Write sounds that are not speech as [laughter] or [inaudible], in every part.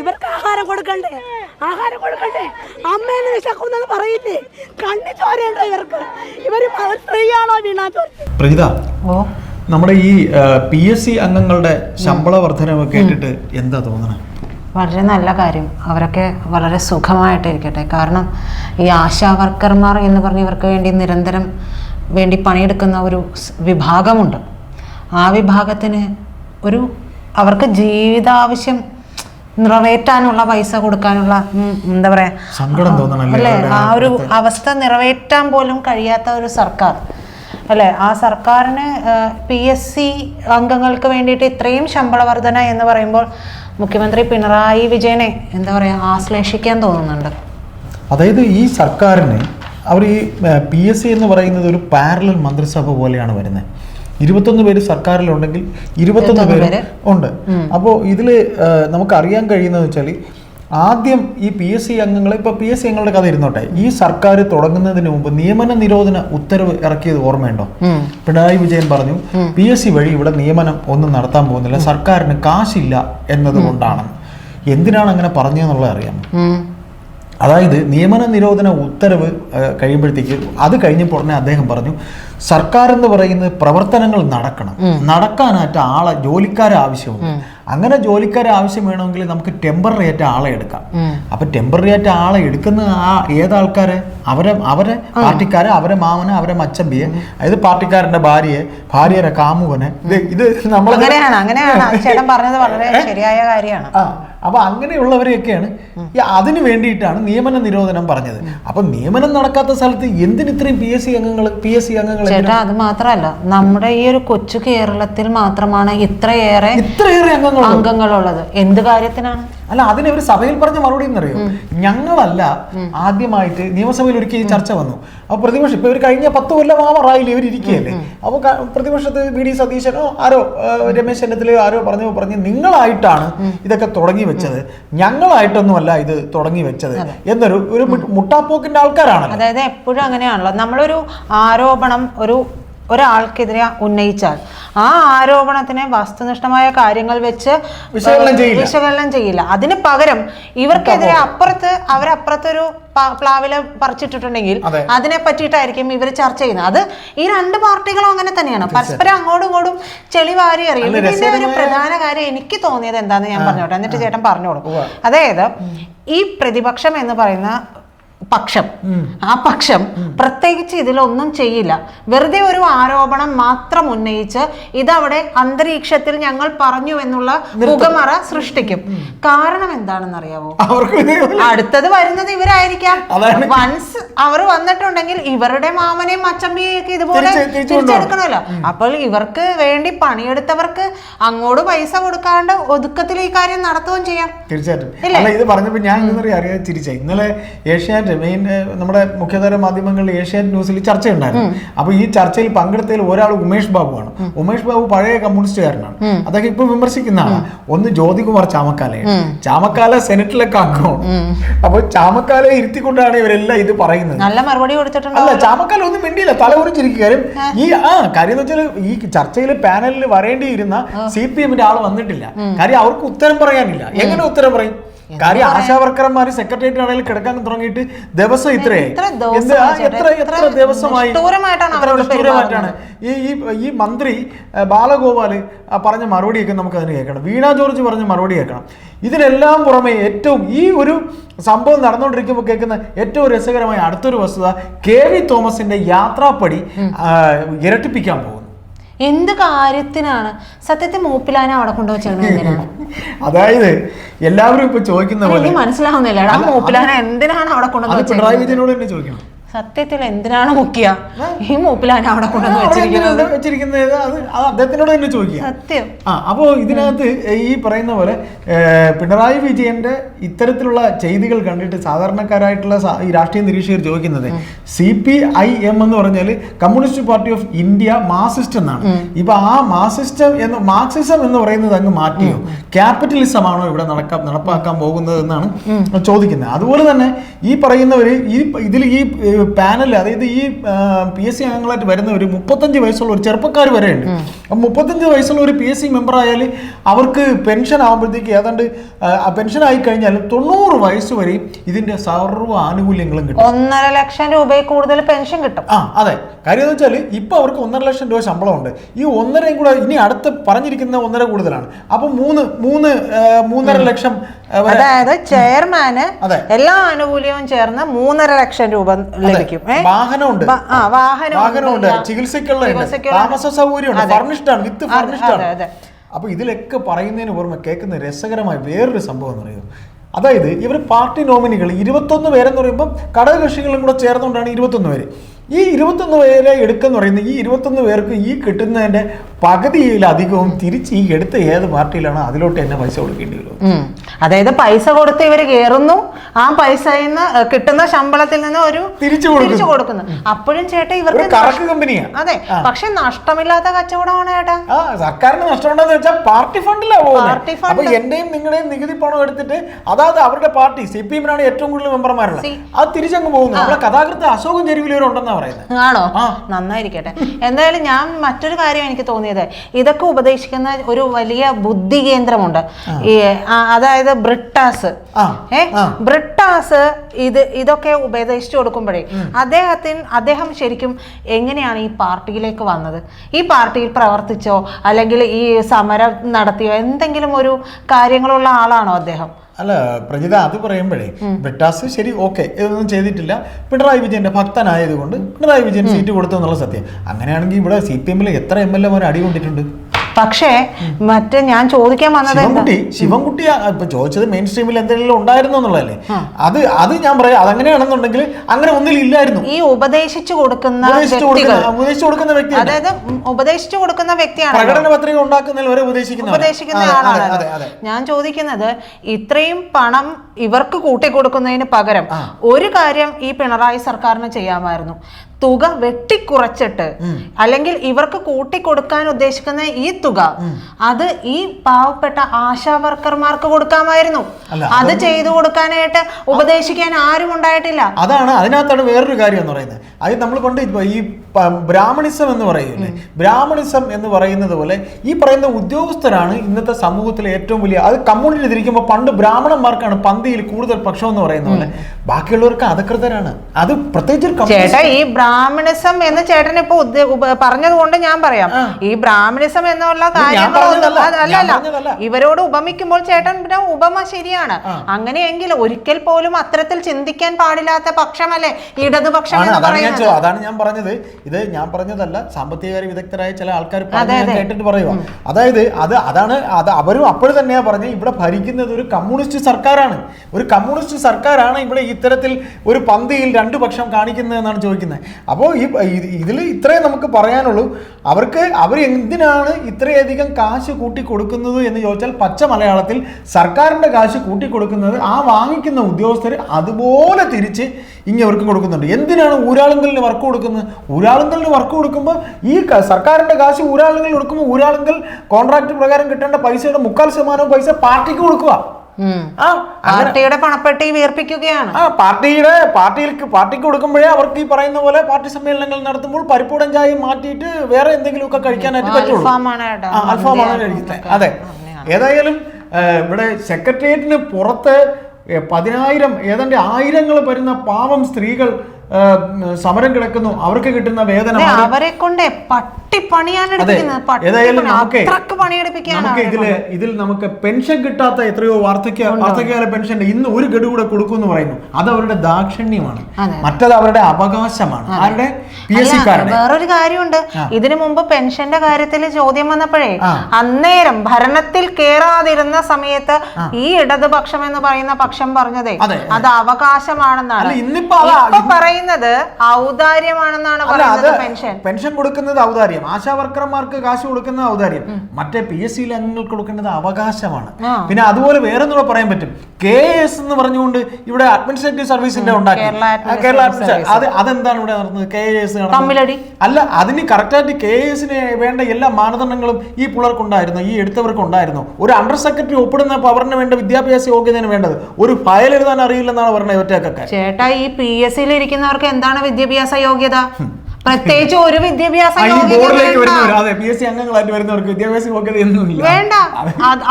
ഇവർക്ക് ആഹാരം കൊടുക്കണ്ടേ? ആഹാരം കൊടുക്കണ്ടേ? അമ്മേനെ വിശക്കുന്നെന്ന് പറയില്ലേ? കണ്ണു ചോരയുണ്ടോ ഇവർക്ക്? ഇവർ സ്ത്രീയാണോ വീണാ ചോര പ്രജിത ഓ. നമ്മുടെ ഈ പി എസ് സി അംഗങ്ങളുടെ ശമ്പള വർധനവ് കേട്ടിട്ട് എന്താ തോന്നണേ? വളരെ നല്ല കാര്യം. അവരൊക്കെ വളരെ സുഖമായിട്ടിരിക്കട്ടെ. കാരണം ഈ ആശാ വർക്കർമാർ എന്ന് പറഞ്ഞ് ഇവർക്ക് വേണ്ടി നിരന്തരം വേണ്ടി പണിയെടുക്കുന്ന ഒരു വിഭാഗമുണ്ട്. ആ വിഭാഗത്തിന് ഒരു അവർക്ക് ജീവിതാവശ്യം നിറവേറ്റാനുള്ള പൈസ കൊടുക്കാനുള്ള എന്താ പറയാ സങ്കടം അല്ലേ? ആ ഒരു അവസ്ഥ നിറവേറ്റാൻ പോലും കഴിയാത്ത ഒരു സർക്കാർ. അല്ലേ? ആ സർക്കാരിന് പി എസ് സി അംഗങ്ങൾക്ക് വേണ്ടിയിട്ട് ഇത്രയും ശമ്പള വർധന എന്ന് പറയുമ്പോൾ മുഖ്യമന്ത്രി പിണറായി വിജയനെ എന്താ പറയുക ആശ്ലേഷിക്കാൻ തോന്നുന്നുണ്ട്. അതായത് ഈ സർക്കാരിന് അവർ ഈ പി എസ് സി എന്ന് പറയുന്നത് ഒരു പാരലൽ മന്ത്രിസഭ പോലെയാണ് വരുന്നത്. ഇരുപത്തൊന്ന് പേര് സർക്കാരിലുണ്ടെങ്കിൽ ഇരുപത്തൊന്ന് പേര് ഉണ്ട്. അപ്പോൾ ഇതിൽ നമുക്ക് അറിയാൻ കഴിയുന്നത് വെച്ചാൽ ആദ്യം ഈ പി എസ് സി അംഗങ്ങളെ ഇപ്പോൾ പി എസ് സി അംഗങ്ങളുടെ കഥ ഇരുന്നോട്ടെ. ഈ സർക്കാർ തുടങ്ങുന്നതിന് മുമ്പ് നിയമന നിരോധന ഉത്തരവ് ഇറക്കിയത് ഓർമ്മയുണ്ടോ. പിണറായി വിജയൻ പറഞ്ഞു പി എസ് സി വഴി ഇവിടെ നിയമനം ഒന്നും നടത്താൻ പോകുന്നില്ല. സർക്കാരിന് കാശില്ല എന്നതുകൊണ്ടാണ്. എന്തിനാണ് അങ്ങനെ പറഞ്ഞതെന്നുള്ളത് അറിയാം ഉം. അതായത് നിയമന നിരോധന ഉത്തരവ് കഴിയുമ്പോഴത്തേക്ക് അത് കഴിഞ്ഞപ്പോൾ ഉടനെ അദ്ദേഹം പറഞ്ഞു സർക്കാർ എന്ന് പറയുന്നത് പ്രവർത്തനങ്ങൾ നടക്കണം. നടക്കാനായിട്ട് ആളെ ജോലിക്കാരെ ആവശ്യമുണ്ട്. അങ്ങനെ ജോലിക്കാരെ ആവശ്യം വേണമെങ്കിൽ നമുക്ക് ടെമ്പററി ആയിട്ട് ആളെ എടുക്കാം. അപ്പൊ ടെമ്പററി ആയിട്ട് ആളെ എടുക്കുന്ന ആ ഏതാൾക്കാരെ? അവരെ അവരെ പാർട്ടിക്കാരെ അവരെ മാമനെ അവരെ മച്ചമ്പിയെ അതായത് പാർട്ടിക്കാരന്റെ ഭാര്യയെ ഭാര്യയുടെ കാമുകനെ. ഇത് ഇത് നമ്മൾ അങ്ങനെയാണ് അങ്ങനെയാണ്. [laughs] ചേട്ടൻ പറഞ്ഞത് വളരെ ശരിയായ കാര്യമാണ്. അപ്പൊ അങ്ങനെയുള്ളവരെയൊക്കെയാണ് അതിനു വേണ്ടിയിട്ടാണ് നിയമന നിരോധനം പറഞ്ഞത്. അപ്പൊ നിയമനം നടക്കാത്ത സ്ഥലത്ത് എന്തിന് ഇത്രയും പി എസ് സി അംഗങ്ങൾ പി എസ് സി അംഗങ്ങൾ ചേട്ടാ അത് മാത്രമല്ല നമ്മുടെ ഈ ഒരു കൊച്ചു കേരളത്തിൽ മാത്രമാണ് ഇത്രയേറെ ഇത്രയേറെ അംഗങ്ങൾ അംഗങ്ങളുള്ളത്? എന്ത് കാര്യത്തിനാണ് അല്ല അതിനെ ഒരു സഭയിൽ പറഞ്ഞ മറുപടി എന്നറിയോ? ഞങ്ങളല്ല ആദ്യമായിട്ട് നിയമസഭയിൽ ഒരിക്കൽ ഈ ചർച്ച വന്നു. അപ്പൊ പ്രതിപക്ഷം ഇപ്പൊ ഇവർ കഴിഞ്ഞ പത്ത് കൊല്ലം ആവറായില്ലേ ഇവർ ഇരിക്കുകയല്ലേ? അപ്പൊ പ്രതിപക്ഷത്ത് വി ഡി സതീശനോ ആരോ ആ, രമേശ് ചെന്നിത്തലയോ ആരോ പറഞ്ഞു പറഞ്ഞു നിങ്ങളായിട്ടാണ് ഇതൊക്കെ തുടങ്ങി വെച്ചത്. ഞങ്ങളായിട്ടൊന്നുമല്ല ഇത് തുടങ്ങി വെച്ചത്. എന്നൊരു ഒരു മുട്ടാപ്പോക്കിന്റെ ആൾക്കാരാണ് അതായത് എപ്പോഴും അങ്ങനെയാണല്ലോ. നമ്മളൊരു ആരോപണം ഒരു ഒരാൾക്കെതിരെ ഉന്നയിച്ചാൽ. ആ ആരോപണത്തിനെ വസ്തുനിഷ്ഠമായ കാര്യങ്ങൾ വെച്ച് വിശകലനം ചെയ്യില്ല. വിശകലനം ചെയ്യില്ല. അതിന് പകരം ഇവർക്കെതിരെ അപ്പുറത്ത് അവരപ്പുറത്തൊരു പ്ലാവില പറിച്ചിട്ടിട്ടുണ്ടെങ്കിൽ അതെ. അതിനെ പറ്റിയിട്ടായിരിക്കും ഇവർ ചർച്ച ചെയ്യുന്നത്. അത് ഈ രണ്ട് പാർട്ടികളും അങ്ങനെ തന്നെയാണ്. പരസ്പരം അങ്ങോട്ടും ഇങ്ങോട്ടും ചെളി വാരി അറിയും ഇതിന്റെ ഒരു പ്രധാന കാര്യം എനിക്ക് തോന്നിയത് എന്താന്ന് ഞാൻ പറഞ്ഞോട്ടെ. എന്നിട്ട് ചേട്ടൻ പറഞ്ഞോളൂ. അതായത് ഈ പ്രതിപക്ഷം എന്ന് പറയുന്ന പക്ഷം. ആ പക്ഷം പ്രത്യേകിച്ച് ഇതിലൊന്നും ചെയ്യില്ല. വെറുതെ ഒരു ആരോപണം മാത്രം ഉന്നയിച്ച് ഇതവിടെ അന്തരീക്ഷത്തിൽ ഞങ്ങൾ പറഞ്ഞു എന്നുള്ള പുകമറ സൃഷ്ടിക്കും. കാരണം എന്താണെന്ന് അറിയാമോ അടുത്തത് വരുന്നത് ഇവരായിരിക്കാം. വൺസ് അവർ വന്നിട്ടുണ്ടെങ്കിൽ ഇവരുടെ മാമനെയും അച്ചമ്പിയെയും ഒക്കെ ഇതുപോലെ തിരിച്ച് തിരിച്ച് തിരിച്ചെടുക്കണമല്ലോ. അപ്പോൾ ഇവർക്ക് വേണ്ടി പണിയെടുത്തവർക്ക് അങ്ങോട്ട് പൈസ കൊടുക്കാണ്ട് ഒതുക്കത്തിൽ ഈ കാര്യം നടത്തുകയും ചെയ്യാം. തീർച്ചയായിട്ടും. ഇത് പറഞ്ഞപ്പോൾ ഞാൻ അറിയാതെ ഇന്നലെ ഏഷ്യാനെറ്റ് മെയിൻ നമ്മുടെ മുഖ്യധാര മാധ്യമങ്ങളിൽ ഏഷ്യാനെറ്റ് ന്യൂസിൽ ചർച്ചയുണ്ടായിരുന്നു. അപ്പൊ ഈ ചർച്ചയിൽ പങ്കെടുത്തതിൽ ഒരാൾ ഉമേഷ് ബാബുവാണ് ഉമേഷ് ബാബു പഴയ കമ്മ്യൂണിസ്റ്റുകാരനാണ് അതൊക്കെ ഇപ്പൊ വിമർശിക്കുന്ന ആളാണ് ഒന്ന് ജ്യോതികുമാർ ചാമക്കാലയാണ് ചാമക്കാല സെനറ്റിലൊക്കെ അംഗമാണ് അപ്പൊ ചാമക്കാലെ ഇരുത്തിക്കൊണ്ടാണ് ഇവരെല്ലാം ഇത് പറയുന്നത്. നല്ല മറുപടി കൊടുത്തിട്ടുണ്ട് അല്ല ചാമക്കാല ഒന്നും മിണ്ടിയില്ല. തല കുറിച്ചിരിക്കും കാര്യം ഈ ആ കാര്യം എന്ന് വെച്ചാൽ ഈ ചർച്ചയിൽ പാനലിൽ വരേണ്ടിയിരുന്ന സി പി എമ്മിന്റെ ആൾ വന്നിട്ടില്ല. കാര്യം അവർക്ക് ഉത്തരം പറയാനില്ല. എങ്ങനെ ഉത്തരം പറയും? കാര്യം ആശാ വർക്കർമാർ സെക്രട്ടേറിയറ്റ് ആണെങ്കിൽ കിടക്കാൻ തുടങ്ങിയിട്ട് ദിവസം ഇത്രയും എത്ര? എത്ര ദിവസമായി? ഈ ഈ ഈ മന്ത്രി ബാലഗോപാൽ ബാലഗോപാൽ പറഞ്ഞ മറുപടിയൊക്കെ നമുക്ക് അതിന് കേൾക്കണം. വീണ ജോർജ് പറഞ്ഞ മറുപടി കേൾക്കണം. ഇതിനെല്ലാം പുറമെ ഏറ്റവും ഈ ഒരു സംഭവം നടന്നുകൊണ്ടിരിക്കുമ്പോൾ കേൾക്കുന്ന ഏറ്റവും രസകരമായ അടുത്തൊരു വസ്തുത കെ വി തോമസിന്റെ യാത്രാപ്പടി ഇരട്ടിപ്പിക്കാൻ പോകുന്നു. എന്ത് കാര്യത്തിനാണ്? സത്യത്തെ മൂപ്പിലാന അവിടെ കൊണ്ടുവച്ചാണ് എന്തിനാണ് [laughs] അതായത് എല്ലാവരും ഇപ്പൊ ചോദിക്കുന്ന പോലെ മനസ്സിലാവുന്നില്ല. മൂപ്പിലാന എന്തിനാണ് അവിടെ കൊണ്ടുവന്ന് പിണറായി വിജയനോട് തന്നെ ചോദിക്കണം. സത്യത്തിൽ എന്തിനാണ് മുക്കിയ? ഈ മൂപ്പിലാണ് അവിടെ കൊണ്ടുവന്ന് വെച്ചിരിക്കുന്നത്? വെച്ചിരിക്കുന്നത്? അത് അത് അദ്ദേഹത്തിനോട് തന്നെ ചോദിക്കുക സത്യം. ആ അപ്പോൾ ഇതിനകത്ത് ഈ പറയുന്ന പോലെ പിണറായി വിജയന്റെ ഇത്തരത്തിലുള്ള ചെയ്തികൾ കണ്ടിട്ട് സാധാരണക്കാരായിട്ടുള്ള ഈ രാഷ്ട്രീയ നിരീക്ഷകർ ചോദിക്കുന്നത് സി പി ഐ എം എന്ന് പറഞ്ഞാൽ communist party of India Marxist എന്നാണ്. ഇപ്പൊ ആ മാർസിസ്റ്റം എന്ന് മാർക്സിസം എന്ന് പറയുന്നത് അങ്ങ് മാറ്റിയോ? ക്യാപിറ്റലിസം ആണോ ഇവിടെ നടക്കാൻ നടപ്പാക്കാൻ പോകുന്നത് എന്നാണ് ചോദിക്കുന്നത്. അതുപോലെ തന്നെ ഈ പറയുന്നവര് ഈ ഇതിൽ ഈ ഏ, പാനൽ അതായത് ഈ പി എസ് സി അംഗങ്ങളായിട്ട് വരുന്ന ഒരു മുപ്പത്തഞ്ച് വയസ്സുള്ള ഒരു ചെറുപ്പക്കാർ വരെ ഉണ്ട്. അപ്പം മുപ്പത്തഞ്ച് വയസ്സുള്ള ഒരു പി എസ് സി മെമ്പർ ആയാൽ അവർക്ക് പെൻഷൻ ആകുമ്പോഴത്തേക്ക് ഏതാണ്ട് പെൻഷൻ ആയി കഴിഞ്ഞാൽ തൊണ്ണൂറ് വയസ്സ് വരെയും ഇതിന്റെ സർവ ആനുകൂല്യങ്ങളും കിട്ടും. ഒന്നര ലക്ഷം രൂപയിൽ കൂടുതൽ പെൻഷൻ കിട്ടും. ആ അതെ. കാര്യം എന്ന് വെച്ചാൽ ഇപ്പൊ അവർക്ക് ഒന്നര ലക്ഷം രൂപ ശമ്പളമുണ്ട്. ഈ ഒന്നരയും കൂടെ ഇനി അടുത്ത് പറഞ്ഞിരിക്കുന്ന ഒന്നര കൂടുതലാണ്. അപ്പൊ മൂന്ന് മൂന്ന് മൂന്നര ലക്ഷം വരെ അതായത് ചെയർമാന് എല്ലാ ആനുകൂല്യവും ചേർന്ന് മൂന്നര ലക്ഷം രൂപ ലഭിക്കും. വാഹനമുണ്ട്. ആ വാഹനമുണ്ട്. ചികിത്സയ്ക്കുള്ള ഉണ്ട്. ചികിത്സയ്ക്കുള്ള- താമസ സൗകര്യമുണ്ട്. ഫർണിഷ്ഡ് ആണ് വിത്ത് അതെ, ഫർണിഷ്ഡ് അതെ, ആണ് അതെ. അപ്പൊ ഇതിലൊക്കെ പറയുന്നതിന് പുറമെ കേൾക്കുന്ന രസകരമായ വേറൊരു സംഭവം എന്ന് പറയുന്നത്. അതായത് ഇവർ പാർട്ടി നോമിനികൾ ഇരുപത്തൊന്ന് പേരെന്ന് പറയുമ്പോൾ ഘടകകക്ഷികളും കൂടെ ചേർന്നുകൊണ്ടാണ് ഇരുപത്തൊന്ന് പേര്. ഈ ഇരുപത്തൊന്ന് പേരെ എടുക്കുന്ന പറയുന്നത് ഈ ഇരുപത്തൊന്ന് പേർക്ക് ഈ കിട്ടുന്നതിന്റെ പകുതിയിലധികവും തിരിച്ച് ഈ എടുത്ത ഏത് പാർട്ടിയിലാണോ അതിലോട്ട് തന്നെ പൈസ കൊടുക്കേണ്ടി വരും. അതായത് പൈസ കൊടുത്ത് ഇവർ കയറുന്നു ആ പൈസയിൽ നിന്ന് കിട്ടുന്ന ശമ്പളത്തിൽ നിന്ന് ഒരു തിരിച്ചു കൊടുക്കുന്നു. അപ്പോഴും ചേട്ടാ ഇവർക്ക് കറക്ക് കമ്പനിയാ. അതെ. പക്ഷെ നഷ്ടമില്ലാത്ത കച്ചവടമാണ് ചേട്ടാ. സർക്കാരിന് നഷ്ടമുണ്ടെന്ന് വെച്ചാൽ പാർട്ടി ഫണ്ടിലാണ് പാർട്ടി ഫണ്ട്. എന്റെയും നിങ്ങളുടെയും നികുതി പണം എടുത്തിട്ട് അതായത് അവരുടെ പാർട്ടി സി പി എമ്മിനാണ് ഏറ്റവും കൂടുതൽ മെമ്പർമാരുള്ളത്. അത് തിരിച്ചങ്ങ് പോകുന്നു. നമ്മുടെ കഥാകൃത്ത് അശോകൻ ചെരുവിലൂരുണ്ടെന്നാ പറയുന്നത് ആണോ? നന്നായിരിക്കട്ടെ. എന്തായാലും ഞാൻ മറ്റൊരു കാര്യം എനിക്ക് തോന്നിയത് ഇതൊക്കെ ഉപദേശിക്കുന്ന ഒരു വലിയ ബുദ്ധി കേന്ദ്രമുണ്ട്. ഈ അതായത് ബ്രിട്ടാസ്. ഏ? ബ്രിട്ടാസ് ഇത് ഇതൊക്കെ ഉപദേശിച്ചു കൊടുക്കുമ്പോഴേ അദ്ദേഹത്തിന് അദ്ദേഹം ശരിക്കും എങ്ങനെയാണ് ഈ പാർട്ടിയിലേക്ക് വന്നത്? ഈ പാർട്ടിയിൽ പ്രവർത്തിച്ചോ? അല്ലെങ്കിൽ ഈ സമരം നടത്തിയോ? എന്തെങ്കിലും ഒരു കാര്യങ്ങളുള്ള ആളാണോ അദ്ദേഹം? അല്ല പ്രജിത അത് പറയുമ്പോഴേ ബ്രിട്ടാസ് ശരി ഓക്കെ ഇതൊന്നും ചെയ്തിട്ടില്ല. പിണറായി വിജയന്റെ ഭക്തനായതുകൊണ്ട് പിണറായി വിജയൻ സീറ്റ് കൊടുത്തു എന്നുള്ള സത്യം. അങ്ങനെയാണെങ്കിൽ ഇവിടെ സി പി എമ്മിൽ എത്ര എം എൽ എമാർ അടി കൊണ്ടിട്ടുണ്ട്? പക്ഷേ മറ്റേ ഞാൻ ചോദിക്കാൻ വന്നത് ശിവൻകുട്ടി ശിവൻകുട്ടി ഇപ്പൊ ചോദിച്ചത് മെയിൻ സ്ട്രീമിൽ എന്തെങ്കിലും ഉണ്ടായിരുന്നു എന്നുള്ളതല്ലേ? അത് അത് ഞാൻ പറയാം. അതങ്ങനെയാണെന്നുണ്ടെങ്കിൽ അങ്ങനെ ഒന്നിലും ഇല്ലായിരുന്നു. ഈ ഉപദേശിച്ചു കൊടുക്കുന്ന ഉപദേശിച്ചു കൊടുക്കുന്ന വ്യക്തി അതായത് ഉപദേശിച്ചു കൊടുക്കുന്ന വ്യക്തിയാണ് പ്രകടന പത്രിക ഉണ്ടാക്കുന്നതിൽ വരെ ഉപദേശിക്കുന്ന ഉപദേശിക്കുന്ന ആളാണ് ഞാൻ ചോദിക്കുന്നത് ഇത്രയും പണം ഇവർക്ക് കൂട്ടിക്കൊടുക്കുന്നതിന് പകരം ഒരു കാര്യം ഈ പിണറായി സർക്കാരിന് ചെയ്യാമായിരുന്നു. തുക വെട്ടിക്കുറച്ചിട്ട് അല്ലെങ്കിൽ ഇവർക്ക് കൂട്ടിക്കൊടുക്കാൻ ഉദ്ദേശിക്കുന്ന ഈ തുക അത് ഈ പാവപ്പെട്ട ആശാ വർക്കർമാർക്ക് കൊടുക്കാമായിരുന്നു. അത് ചെയ്തു കൊടുക്കാനായിട്ട് ഉപദേശിക്കാൻ ആരും ഉണ്ടായിട്ടില്ല അതാണ് അതിനകത്താണ് വേറൊരു കാര്യം എന്ന് പറയുന്നത്. അത് നമ്മൾ പണ്ട് ഈ ബ്രാഹ്മണിസം എന്ന് പറയുന്നത്. ബ്രാഹ്മണിസം എന്ന് പറയുന്നത് പോലെ ഈ പറയുന്ന ഉദ്യോഗസ്ഥരാണ് ഇന്നത്തെ സമൂഹത്തിലെ ഏറ്റവും വലിയ അത് കമ്മ്യൂണിറ്റി തിരിക്കുമ്പോൾ പണ്ട് ബ്രാഹ്മണന്മാർക്കാണ് പന്തിയിൽ കൂടുതൽ പക്ഷം എന്ന് പറയുന്ന പോലെ. ബാക്കിയുള്ളവർക്ക് അധകൃതരാണ്. അത് പ്രത്യേകിച്ച് ചേട്ടാ ഈ ബ്രാഹ്മണിസം എന്ന് ചേട്ടൻ ഇപ്പൊ പറഞ്ഞത് കൊണ്ട് ഞാൻ പറയാം. ഈ ബ്രാഹ്മണിസം എന്നുള്ള പറഞ്ഞതല്ല. ഇവരോട് ഉപമിക്കുമ്പോൾ ചേട്ടൻ പിന്നെ ഉപമ ശരിയാണ്. അങ്ങനെയെങ്കിൽ ഒരിക്കൽ പോലും അത്തരത്തിൽ ചിന്തിക്കാൻ പാടില്ലാത്ത പക്ഷമല്ലേ? ഇടതുപക്ഷം എന്ന് പറയുന്നത് ചോ- അതാണ് ഞാൻ പറഞ്ഞത്. ഇത് ഞാൻ പറഞ്ഞതല്ല സാമ്പത്തികകാര്യ വിദഗ്ധരായ ചില ആൾക്കാർ കേട്ടിട്ട് പറയുക അതായത് അത് അതാണ് അത് അവരും അപ്പോൾ തന്നെയാ പറഞ്ഞത് ഇവിടെ ഭരിക്കുന്നത് ഒരു കമ്മ്യൂണിസ്റ്റ് സർക്കാരാണ്. ഒരു കമ്മ്യൂണിസ്റ്റ് സർക്കാരാണ് ഇവിടെ ഇത്തരത്തിൽ ഒരു പന്തിയിൽ രണ്ടു പക്ഷം കാണിക്കുന്നത് എന്നാണ് ചോദിക്കുന്നത്. അപ്പോൾ ഈ ഇതിൽ ഇത്രേ നമുക്ക് പറയാനുള്ളൂ. അവർക്ക് അവർ എന്തിനാണ് ഇത്രയധികം കാശ് കൂട്ടി കൊടുക്കുന്നത് എന്ന് ചോദിച്ചാൽ പച്ച മലയാളത്തിൽ സർക്കാരിന്റെ കാശ് കൂട്ടി കൊടുക്കുന്നത് ആ വാങ്ങിക്കുന്ന ഉദ്യോഗസ്ഥർ അതുപോലെ തിരിച്ച് ഇങ്ങവർക്കും കൊടുക്കുന്നുണ്ട്. എന്തിനാണ് ഊരാളുങ്കലിന് വർക്ക് കൊടുക്കുന്നത്? ഊരാളുങ്കലിന് വർക്ക് കൊടുക്കുമ്പോൾ ഈ സർക്കാരിന്റെ സർക്കാരിന്റെ കാശ് ഊരാളുങ്കൽ കൊടുക്കുമ്പോൾ ഊരാളുങ്കൽ കോൺട്രാക്ട് പ്രകാരം കിട്ടേണ്ട പൈസയുടെ മുക്കാൽ ശതമാനവും പൈസ പാർട്ടിക്ക് കൊടുക്കുക. പാർട്ടിയുടെ പണപ്പെട്ടി വീർപ്പിക്കുകയാണ്. ആ പാർട്ടിയുടെ പാർട്ടിയിലേക്ക് പാർട്ടിക്ക് കൊടുക്കുമ്പോഴേ അവർക്ക് ഈ പറയുന്ന പോലെ പാർട്ടി സമ്മേളനങ്ങൾ നടത്തുമ്പോൾ പരിപ്പൂടൻ ചായ മാറ്റിയിട്ട് വേറെ എന്തെങ്കിലുമൊക്കെ കഴിക്കാനായിട്ട് പറ്റുള്ളൂ. അൽഫാമാണ് കഴിക്കുന്നത്. അതെ. ഏതായാലും ഇവിടെ സെക്രട്ടേറിയറ്റിന് പുറത്ത് പതിനായിരം ഏതാണ്ട് ആയിരങ്ങൾ വരുന്ന പാവം സ്ത്രീകൾ സമരം കിടക്കുന്നു. അവർക്ക് കിട്ടുന്ന വേദന അവരെ കൊണ്ട് പട്ടിപ്പണിയാണ് ഏതായാലും നമുക്ക് നമുക്ക് ഇതിൽ ഇതിൽ നമുക്ക് പെൻഷൻ കിട്ടാത്ത എത്രയോ വാർദ്ധക്യ വാർദ്ധക്യകാല പെൻഷൻ ഇന്ന് ഒരു ഗഡു കൂടെ കൊടുക്കുന്നു പറയുന്നു. അത് അവരുടെ ദാക്ഷിണ്യമാണ്. മറ്റത് അവരുടെ അവകാശമാണ്. ആരുടെ? വേറൊരു കാര്യമുണ്ട്. ഇതിനു മുമ്പ് പെൻഷന്റെ കാര്യത്തിൽ ചോദ്യം വന്നപ്പോഴേ അന്നേരം ഭരണത്തിൽ കേറാതിരുന്ന സമയത്ത് ഈ ഇടതുപക്ഷം എന്ന് പറയുന്ന പക്ഷം പറഞ്ഞതേ അത് അവകാശമാണെന്നാണ്. ഇന്നിപ്പോ പറയുന്നത് ഔദാര്യമാണെന്നാണ് പറയുന്നത് പെൻഷൻ. പെൻഷൻ കൊടുക്കുന്നത് ഔദാര്യം. ആശാ വർക്കർമാർക്ക് കാശ് കൊടുക്കുന്നത് ഔദാര്യം. മറ്റേ പി എസ് സി അംഗങ്ങൾക്ക് കൊടുക്കേണ്ടത് അവകാശമാണ്. പിന്നെ അതുപോലെ വേറെ കൂടെ പറയാൻ പറ്റും. കെ എസ് എന്ന് പറഞ്ഞുകൊണ്ട് ഇവിടെ അഡ്മിനിസ്ട്രേറ്റീവ് സർവീസിന്റെ ഉണ്ടാക്കി. കേരള അത് അതെന്താണ് ഇവിടെ നടന്നത്? കെ എസ് അല്ല അതിന് കറക്റ്റായിട്ട് കെ എസിന് വേണ്ട എല്ലാ മാനദണ്ഡങ്ങളും ഈ പിള്ളേർക്കുണ്ടായിരുന്നു ഈ എടുത്തവർക്കുണ്ടായിരുന്നു. ഒരു അണ്ടർ സെക്രട്ടറി ഒപ്പിടുന്ന പവറിന് വേണ്ട വിദ്യാഭ്യാസ യോഗ്യതയാണ് വേണ്ടത്. ഒരു ഫയൽ എഴുതാൻ അറിയില്ലെന്നാണ് പറഞ്ഞത് ഒറ്റക്കൊക്കെ ചേട്ടാ ഈ പി എസ് സിയിൽ ഇരിക്കുന്ന ചെയ്യുന്നവർക്ക് എന്താണ് വിദ്യാഭ്യാസ യോഗ്യത? പ്രത്യേകിച്ച് ഒരു വിദ്യാഭ്യാസ വേണ്ട.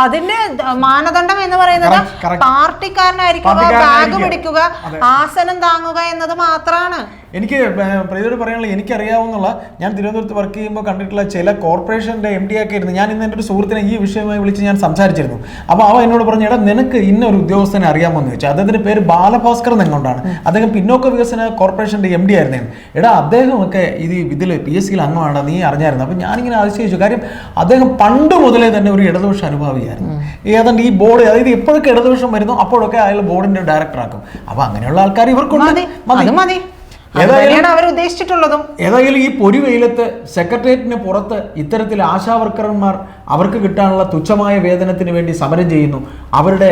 അതിന്റെ മാനദണ്ഡം എന്ന് പറയുന്നത്. പാർട്ടിക്കാരനായിരിക്കുക ബാഗ്. പിടിക്കുക ആസനം താങ്ങുക എന്നത് മാത്രമാണ് എനിക്ക് പ്രതിയോട് പറയാനുള്ള എനിക്കറിയാവുന്നുള്ള ഞാൻ തിരുവനന്തപുരത്ത് വർക്ക് ചെയ്യുമ്പോൾ കണ്ടിട്ടുള്ള ചില കോർപ്പറേഷന്റെ എം ഡി ഒക്കെ ഇരുന്ന് ഞാൻ ഇന്ന് എന്റെ ഒരു സുഹൃത്തിനെ ഈ വിഷയമായി വിളിച്ച് ഞാൻ സംസാരിച്ചിരുന്നു. അപ്പോൾ അവ എന്നോട് പറഞ്ഞു എടാ നിനക്ക് ഇന്നൊരു ഉദ്യോഗസ്ഥനെ അറിയാമെന്ന് ചോദിച്ചു. അദ്ദേഹത്തിന്റെ പേര് ബാലഭാസ്കർ എന്നുകൊണ്ടാണ് അദ്ദേഹം പിന്നോക്ക വികസന കോർപ്പറേഷന്റെ എം ഡി ആയിരുന്നു. എടാ അദ്ദേഹമൊക്കെ ഇത് ഇതിൽ പി എസ് സിയിൽ അംഗമാണ് നീ അറിഞ്ഞായിരുന്നു? അപ്പോൾ ഞാനിങ്ങനെ അതിശയിച്ചു കാര്യം അദ്ദേഹം പണ്ട് മുതലേ തന്നെ ഒരു ഇടതുപക്ഷ അനുഭാവിയായിരുന്നു. ഏതാണ്ട് ഈ ബോർഡ് അതായത് എപ്പോഴൊക്കെ ഇടതുപക്ഷം വരുന്നു അപ്പോഴൊക്കെ അയാൾ ബോർഡിന്റെ ഡയറക്ടർ ആക്കും. അപ്പോൾ അങ്ങനെയുള്ള ആൾക്കാർ ഇവർക്കുണ്ട്. മതി. ഏതായാലും ഈ അവർ വെയിലത്ത് സെക്രട്ടേറിയറ്റിന് പുറത്ത് ഇത്തരത്തിൽ ആശാവർക്കർമാർ അവർക്ക് കിട്ടാനുള്ള തുച്ഛമായ വേതനത്തിന് വേണ്ടി സമരം ചെയ്യുന്നു. അവരുടെ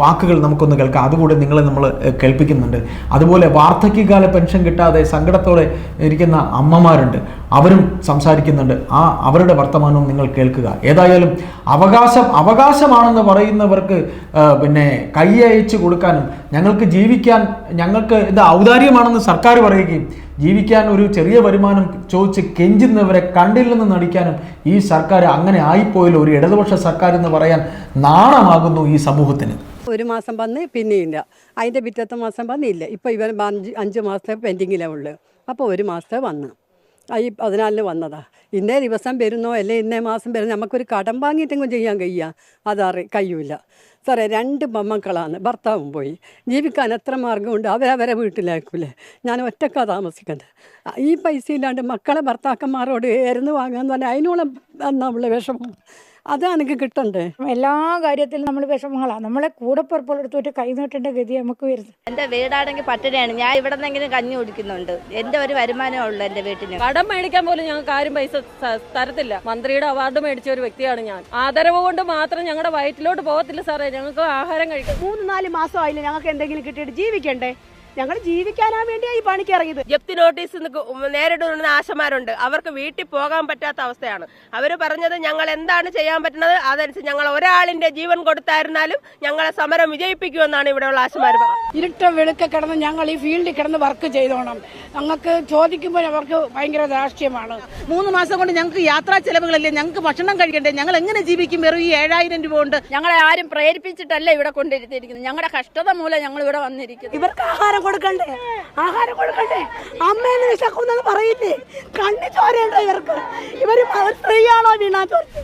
വാക്കുകൾ നമുക്കൊന്ന് കേൾക്കാം. അതുകൂടെ നിങ്ങളെ നമ്മൾ കേൾപ്പിക്കുന്നുണ്ട്. അതുപോലെ വാർദ്ധക്യകാല പെൻഷൻ കിട്ടാതെ സങ്കടത്തോടെ ഇരിക്കുന്ന അമ്മമാരുണ്ട്. അവരും സംസാരിക്കുന്നുണ്ട്. ആ അവരുടെ വർത്തമാനവും നിങ്ങൾ കേൾക്കുക. ഏതായാലും അവകാശം അവകാശമാണെന്ന് പറയുന്നവർക്ക് പിന്നെ കൈയച്ച് കൊടുക്കാനും ഞങ്ങൾക്ക് ജീവിക്കാൻ ഞങ്ങൾക്ക് ഇത് ഔദാര്യമാണെന്ന് സർക്കാർ പറയുകയും ജീവിക്കാൻ ഒരു ചെറിയ വരുമാനം ചോദിച്ച് കെഞ്ചുന്നവരെ കണ്ടില്ലെന്ന് നടിക്കാനും ഈ സർക്കാർ അങ്ങനെ ആയിപ്പോയല്ലോ ഒരു ഇടതുപക്ഷ സർക്കാർ എന്ന് പറയാൻ നാണമാകുന്നു ഈ സമൂഹത്തിന്. ഒരു മാസം വന്ന് പിന്നെയില്ല അതിന്റെ പിറ്റത്തെ മാസം വന്നില്ല ഇപ്പോൾ ഇവർ അഞ്ച് മാസത്തെ പെൻഡിങ്ങിലാണ് ഉള്ളത് അപ്പോൾ ഒരു മാസത്തെ വന്ന്. ഈ പതിനാലിന് വന്നതാ. ഇന്നേ ദിവസം വരുന്നോ അല്ലെ ഇന്നേ മാസം വരുന്നോ നമുക്കൊരു കടം വാങ്ങിയിട്ടെങ്കിലും ചെയ്യാൻ കഴിയുക അതറി കഴിയൂല. സാറേ രണ്ട് മക്കളാണ് ഭർത്താവും പോയി. ജീവിക്കാൻ എത്ര മാർഗമുണ്ട് അവരവരെ വീട്ടിലാക്കൂലേ. ഞാൻ ഒറ്റക്കാ താമസിക്കുന്നത് ഈ പൈസ ഇല്ലാണ്ട് മക്കളെ ഭർത്താക്കന്മാരോട് ഏരുന്ന് വാങ്ങാന്ന് പറഞ്ഞാൽ അതിനോളം നമ്മളെ വിഷമം? അതാണ് എനിക്ക് കിട്ടണ്ടേ? എല്ലാ കാര്യത്തിലും നമ്മൾ വിഷമങ്ങളാണ് നമ്മളെ കൂടെ കൈ നീട്ടേണ്ട ഗതി നമുക്ക് വരുന്നത് എന്റെ വീടാണെങ്കിൽ പട്ടിണിയാണ്. ഞാൻ ഇവിടെ നിന്നെങ്കിലും കഞ്ഞി കുടിക്കുന്നുണ്ട്. എന്റെ ഒരു വരുമാനമേ ഉള്ളൂ എന്റെ വീട്ടിന്. കടം മേടിക്കാൻ പോലും ഞങ്ങൾക്ക് ആരും പൈസ തരത്തില്ല. മന്ത്രിയുടെ അവാർഡ് മേടിച്ച ഒരു വ്യക്തിയാണ് ഞാൻ. ആദരവ് കൊണ്ട് മാത്രം ഞങ്ങളുടെ വയറ്റിലോട്ട് പോകത്തില്ല സാറേ. ഞങ്ങൾക്ക് ആഹാരം കഴിക്കാം മൂന്ന് നാല് മാസം മാസമായില്ല ഞങ്ങൾക്ക് എന്തെങ്കിലും കിട്ടിയിട്ട് ജീവിക്കണ്ടേ? ഞങ്ങൾ ജീവിക്കാനാ വേണ്ടിയാ ഈ പണിക്ക് ഇറങ്ങിയത്. ജപ്തി നോട്ടീസ് നേരിടുന്ന ആശമാരുണ്ട്. അവർക്ക് വീട്ടിൽ പോകാൻ പറ്റാത്ത അവസ്ഥയാണ്. അവർ പറഞ്ഞത് ഞങ്ങൾ എന്താണ് ചെയ്യാൻ പറ്റുന്നത്? അതനുസരിച്ച് ഞങ്ങൾ ഒരാളിന്റെ ജീവൻ കൊടുത്തായിരുന്നാലും ഞങ്ങളെ സമരം വിജയിപ്പിക്കുമെന്നാണ് ഇവിടെയുള്ള ആശമാർ പറഞ്ഞത് ഇരുട്ട വെളുക്ക കിടന്ന് ഞങ്ങൾ ഈ ഫീൽഡിൽ കിടന്ന് വർക്ക് ചെയ്തോണം. ഞങ്ങൾക്ക് ചോദിക്കുമ്പോൾ അവർക്ക് ഭയങ്കര രാഷ്ട്രീയമാണ്. മൂന്ന് മാസം കൊണ്ട് ഞങ്ങൾക്ക് യാത്രാ ചെലവുകളല്ലേ? ഞങ്ങൾക്ക് ഭക്ഷണം കഴിക്കണ്ടേ? ഞങ്ങൾ എങ്ങനെ ജീവിക്കും? വെറും ഈ ഏഴായിരം രൂപ കൊണ്ട്. ഞങ്ങളെ ആരും പ്രേരിപ്പിച്ചിട്ടല്ല ഇവിടെ കൊണ്ടിരുത്തിയിരിക്കുന്നത് ഞങ്ങളുടെ കഷ്ടത മൂലം ഞങ്ങൾ ഇവിടെ വന്നിരിക്കുന്നത്. ഇവർക്ക് ആഹാരം കൊടുക്കണ്ടേ? ആഹാരം കൊടുക്കണ്ടേ? അമ്മേനെ വിശക്കുന്നെന്ന് പറയില്ലേ കണ്ണി ചോരയുണ്ടോ ഇവർക്ക്? ഇവർ സ്ത്രീയാണോ വീണാ? വീണാത്തോർക്ക്